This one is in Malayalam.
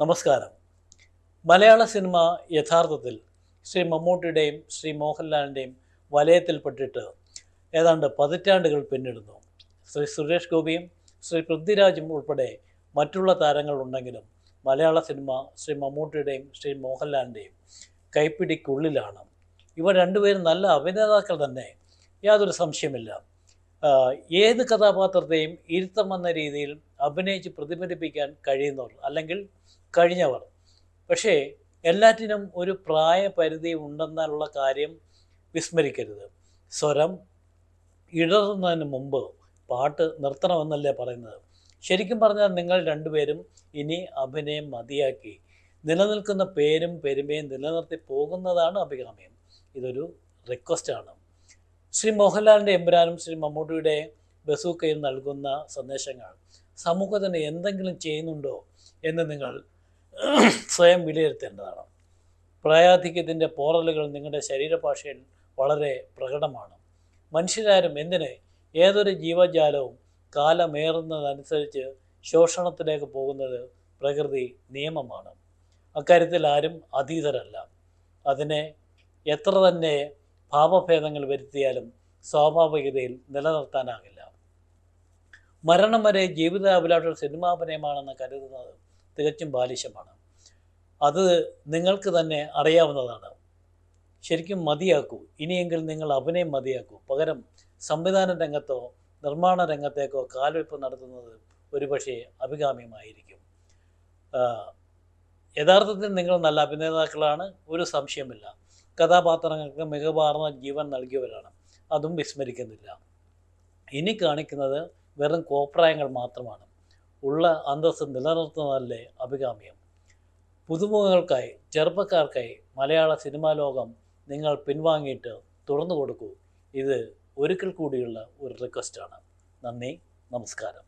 നമസ്കാരം. മലയാള സിനിമ യഥാർത്ഥത്തിൽ ശ്രീ മമ്മൂട്ടിയുടെയും ശ്രീ മോഹൻലാലിന്റെയും വലയത്തിൽപ്പെട്ടിട്ട് ഏതാണ്ട് പതിറ്റാണ്ടുകൾ പിന്നിടുന്നു. ശ്രീ സുരേഷ് ഗോപിയും ശ്രീ പൃഥ്വിരാജും ഉൾപ്പെടെ മറ്റുള്ള താരങ്ങളുണ്ടെങ്കിലും മലയാള സിനിമ ശ്രീ മമ്മൂട്ടിയുടെയും ശ്രീ മോഹൻലാലിന്റെയും കൈപ്പിടിക്കുള്ളിലാണ്. ഇവ രണ്ടുപേരും നല്ല അഭിനേതാക്കൾ തന്നെ. യാതൊരു സംശയമില്ല ഏത് കഥാപാത്രത്തെയും ഇരുത്തം വന്ന രീതിയിൽ അഭിനയിച്ച് പ്രതിഫലിപ്പിക്കാൻ കഴിയുന്നവർ അല്ലെങ്കിൽ കഴിഞ്ഞവർ. പക്ഷേ എല്ലാറ്റിനും ഒരു പ്രായപരിധി ഉണ്ടെന്നുള്ള കാര്യം വിസ്മരിക്കരുത്. സ്വരം ഇടറുന്നതിന് മുമ്പ് പാട്ട് നിർത്തണമെന്നല്ലേ പറയുന്നത്? ശരിക്കും പറഞ്ഞാൽ നിങ്ങൾ രണ്ടുപേരും ഇനി അഭിനയം മതിയാക്കി. നിലനിൽക്കുന്ന പേരും പെരുമയും നിലനിർത്തി പോകുന്നതാണ് അഭികാമ്യം. ഇതൊരു റിക്വസ്റ്റാണ് ശ്രീ മോഹൻലാലിന്റെ എമ്പുരാനും ശ്രീ മമ്മൂട്ടിയുടെ ബസൂക്കയും നൽകുന്ന സന്ദേശങ്ങൾ സമൂഹത്തിന് എന്തെങ്കിലും ചെയ്യുന്നുണ്ടോ എന്ന് നിങ്ങൾ സ്വയം വിലയിരുത്തേണ്ടതാണ്. പ്രായാധിക്യത്തിന്റെ പോറലുകൾ നിങ്ങളുടെ ശരീരഭാഷയിൽ വളരെ പ്രകടമാണ്. മനുഷ്യരാരും എന്തിന് ഏതൊരു ജീവജാലവും കാലമേറുന്നതനുസരിച്ച് ശോഷണത്തിലേക്ക് പോകുന്നത് പ്രകൃതി നിയമമാണ്. അക്കാര്യത്തിൽ ആരും അതീതരല്ല. അതിനെ എത്ര തന്നെ ഭാവഭേദങ്ങൾ വരുത്തിയാലും സ്വാഭാവികതയിൽ നിലനിർത്താനാകില്ല. മരണം വരെ ജീവിതാഭിലാഷം സിനിമാഭിനയമാണെന്ന് കരുതുന്നത് തികച്ചും ബാലിശമാണ്. അത് നിങ്ങൾക്ക് തന്നെ അറിയാവുന്നതാണ്. ശരിക്കും മതിയാക്കൂ. ഇനിയെങ്കിൽ നിങ്ങൾ അഭിനയം മതിയാക്കൂ. പകരം സംവിധാന രംഗത്തോ നിർമ്മാണ രംഗത്തേക്കോ കാൽവെപ്പ് നടത്തുന്നത് ഒരുപക്ഷെ അഭികാമ്യമായിരിക്കും. യഥാർത്ഥത്തിൽ നിങ്ങൾ നല്ല അഭിനേതാക്കളാണ്. ഒരു സംശയമില്ല കഥാപാത്രങ്ങൾക്ക് മികവാർന്ന ജീവൻ നൽകിയവരാണ്. അതും വിസ്മരിക്കുന്നില്ല. ഇനി കാണിക്കുന്നത് വെറും കോപ്രായങ്ങൾ മാത്രമാണ്. ഉള്ള അന്തസ്സ് നിലനിർത്തുന്നതല്ലേ അഭികാമ്യം. പുതുമുഖങ്ങൾക്കായി ചെറുപ്പക്കാർക്കായി മലയാള സിനിമാ ലോകം നിങ്ങൾ പിൻവാങ്ങിയിട്ട് തുറന്നു കൊടുക്കൂ ഇത് ഒരിക്കൽ കൂടിയുള്ള ഒരു റിക്വസ്റ്റാണ് നന്ദി നമസ്കാരം.